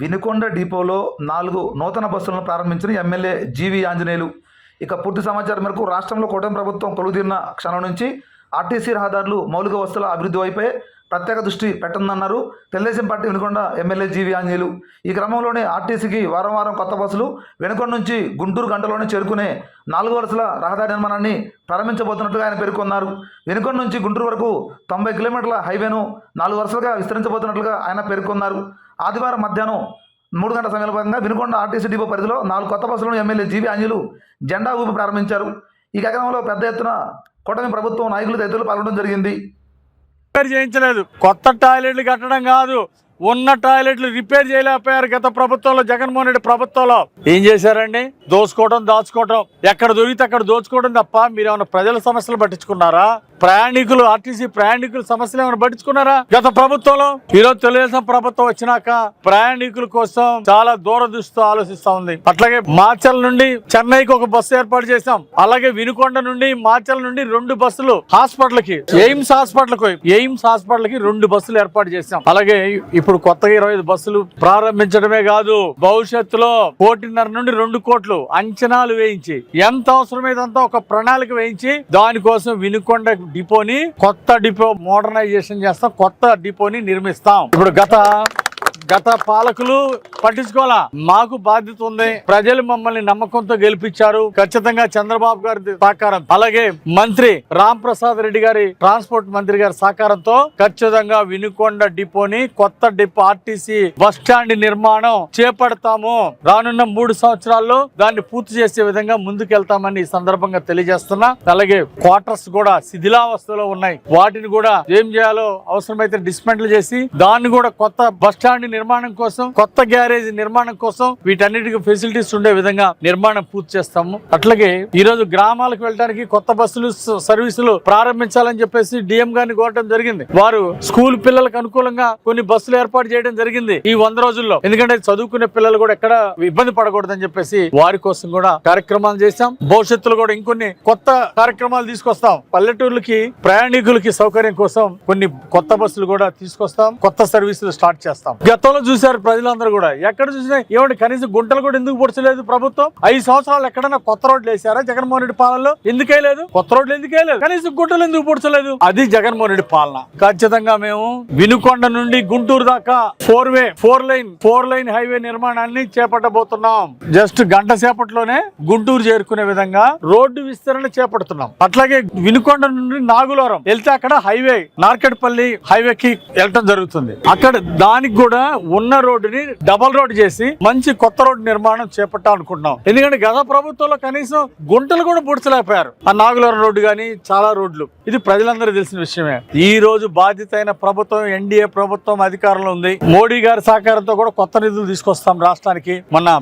వినుకొండ డిపోలో నాలుగు నూతన బస్సులను ప్రారంభించిన ఎమ్మెల్యే జీవి ఆంజనేయులు. ఇక పూర్తి సమాచారం మేరకు రాష్ట్రంలో కూటమి ప్రభుత్వం కొలువుదీరిన క్షణం నుంచి ఆర్టీసీ రహదారులు మౌలిక వస్తువుల అభివృద్ధి వైపే ప్రత్యేక దృష్టి పెట్టనున్నారు Telugu Desam party Vinukonda MLA GV Anjaneyulu. ఈ క్రమంలోనే ఆర్టీసీకి వారం వారం కొత్త బస్సులు వెనుకొండ నుంచి గుంటూరు గంటలోనే చేరుకునే నాలుగు వరుసల రహదారి నిర్మాణాన్ని ప్రారంభించబోతున్నట్టుగా ఆయన పేర్కొన్నారు. వెనుకొండ నుంచి గుంటూరు వరకు తొంభై కిలోమీటర్ల హైవేను నాలుగు వరుసలుగా విస్తరించబోతున్నట్లుగా ఆయన పేర్కొన్నారు. ఆదివారం మధ్యాహ్నం మూడు గంటల సమయంలో భాగంగా వినుకొండ ఆర్టీసీ డిపో పరిధిలో నాలుగు కొత్త బస్సులను ఎమ్మెల్యే జీవి ఆంజలు జెండా ఊపి ప్రారంభించారు. ఈ కార్యక్రమంలో పెద్ద ఎత్తున కూటమి ప్రభుత్వం నాయకులు తదితరులు పాల్గొనడం జరిగింది. రిపేర్ చేయించలేదు. కొత్త టాయిలెట్లు కట్టడం కాదు. ఉన్న టాయిలెట్లు రిపేర్ చేయలేకపోయారు గత ప్రభుత్వంలో జగన్మోహన్ రెడ్డి ప్రభుత్వంలో. ఏం చేశారండి? దోచుకోవడం దాచుకోవడం ఎక్కడ దొరికితే అక్కడ దోచుకోవడం తప్ప మీరు ఏమైనా ప్రజల సమస్యలు పట్టించుకున్నారా? ప్రయాణికులు ఆర్టీసీ ప్రయాణికుల సమస్యలు ఏమైనా పట్టించుకున్నారా? గత ప్రభుత్వంలో ఈరోజు తెలుగుదేశం ప్రభుత్వం వచ్చినాక ప్రయాణికుల కోసం చాలా దూరదృష్టితో ఆలోచిస్తా ఉంది. అట్లాగే మాచల్ నుండి చెన్నైకి ఒక బస్సు ఏర్పాటు చేశాం. అలాగే వినుకొండ నుండి మాచల్ నుండి రెండు బస్సులు హాస్పిటల్కి ఎయిమ్స్ హాస్పిటల్కి ఎయిమ్స్ హాస్పిటల్కి రెండు బస్సులు ఏర్పాటు చేశాం. అలాగే ఇప్పుడు కొత్తగా ఇరవై ఐదు బస్సులు ప్రారంభించడమే కాదు భవిష్యత్తులో కోటిన్నర నుండి రెండు కోట్లు అంచనాలు వేయించి ఎంత అవసరమైతే ఒక ప్రణాళిక వేయించి దానికోసం వినుకొండ డిపోని కొత్త డిపో మోడర్నైజేషన్ చేస్తాం కొత్త డిపోని నిర్మిస్తాం. ఇప్పుడు గత గత పాలకులు పట్టించుకోవాలా? మాకు బాధ్యత ఉంది. ప్రజలు మమ్మల్ని నమ్మకంతో గెలిపించారు. ఖచ్చితంగా చంద్రబాబు గారి సహకారం. అలాగే మంత్రి రామ్ ప్రసాద్ రెడ్డి గారి ట్రాన్స్పోర్ట్ మంత్రి గారి సహకారంతో ఖచ్చితంగా వినుకొండ డిపోని కొత్త డిపో ఆర్టీసీ బస్ స్టాండ్ నిర్మాణం చేపడతాము. రానున్న మూడు సంవత్సరాల్లో దాన్ని పూర్తి చేసే విధంగా ముందుకెళ్తామని ఈ సందర్భంగా తెలియజేస్తున్నా. అలాగే క్వార్టర్స్ కూడా శిథిలావస్థలో ఉన్నాయి. వాటిని కూడా ఏం చేయాలో అవసరమైతే డిస్మెంట్లు చేసి దాన్ని కూడా కొత్త బస్ స్టాండ్ నిర్మాణం కోసం కొత్త గ్యారేజ్ నిర్మాణం కోసం వీటన్నిటికీ ఫెసిలిటీస్ ఉండే విధంగా నిర్మాణం పూర్తి చేస్తాము. అట్లాగే ఈ రోజు గ్రామాలకు వెళ్ళడానికి కొత్త బస్సులు సర్వీసులు ప్రారంభించాలని చెప్పేసి డిఎం గారిని కోరటం జరిగింది. వారు స్కూల్ పిల్లలకు అనుకూలంగా కొన్ని బస్సులు ఏర్పాటు చేయడం జరిగింది ఈ వంద రోజుల్లో. ఎందుకంటే చదువుకునే పిల్లలు కూడా ఎక్కడ ఇబ్బంది పడకూడదని చెప్పేసి వారి కోసం కూడా కార్యక్రమాలు చేశాం. భవిష్యత్తులో కూడా ఇంకొన్ని కొత్త కార్యక్రమాలు తీసుకొస్తాం. పల్లెటూర్లకి ప్రయాణికులకి సౌకర్యం కోసం కొన్ని కొత్త బస్సులు కూడా తీసుకొస్తాం. కొత్త సర్వీసులు స్టార్ట్ చేస్తాం. మొత్తంలో చూశారు ప్రజలందరూ కూడా. ఎక్కడ చూసినా ఏమంటే కనీసం గుంటలు కూడా ఎందుకు పొడిచలేదు ప్రభుత్వం? ఐదు సంవత్సరాలు ఎక్కడైనా కొత్త రోడ్లు వేసారా జగన్మోహన్ రెడ్డి పాలనలో? ఎందుకే లేదు? కొత్త రోడ్లు ఎందుకే లేదు? కనీసం గుంటలు ఎందుకు పొడిచలేదు? అది జగన్మోహన్ రెడ్డి పాలన. ఖచ్చితంగా మేము వినుకొండ నుండి గుంటూరు దాకా four way four lane four lane highway నిర్మాణాన్ని చేపట్టబోతున్నాం. జస్ట్ గంట సేపట్లోనే గుంటూరు చేరుకునే విధంగా రోడ్డు విస్తరణ చేపడుతున్నాం. అట్లాగే వినుకొండ నుండి నాగులవరం వెళ్తే అక్కడ హైవే నార్కెట్పల్లి హైవేకి వెళ్ళటం జరుగుతుంది. అక్కడ దానికి కూడా ఉన్న రోడ్డుని డబల్ రోడ్ చేసి మంచి కొత్త రోడ్డు నిర్మాణం చేపట్టాలనుకుంటున్నాం. ఎందుకంటే గత ప్రభుత్వంలో కనీసం గుంటలు కూడా పుడ్చలేకపోయారు. ఆ నాగులవరం రోడ్డు కానీ చాలా రోడ్లు. ఇది ప్రజలందరూ తెలిసిన విషయమే. ఈ రోజు బాధ్యత అయిన ప్రభుత్వం ఎన్డీఏ ప్రభుత్వం అధికారంలో ఉంది. మోడీ గారి సహకారంతో కూడా కొత్త నిధులు తీసుకొస్తాం రాష్ట్రానికి. మొన్న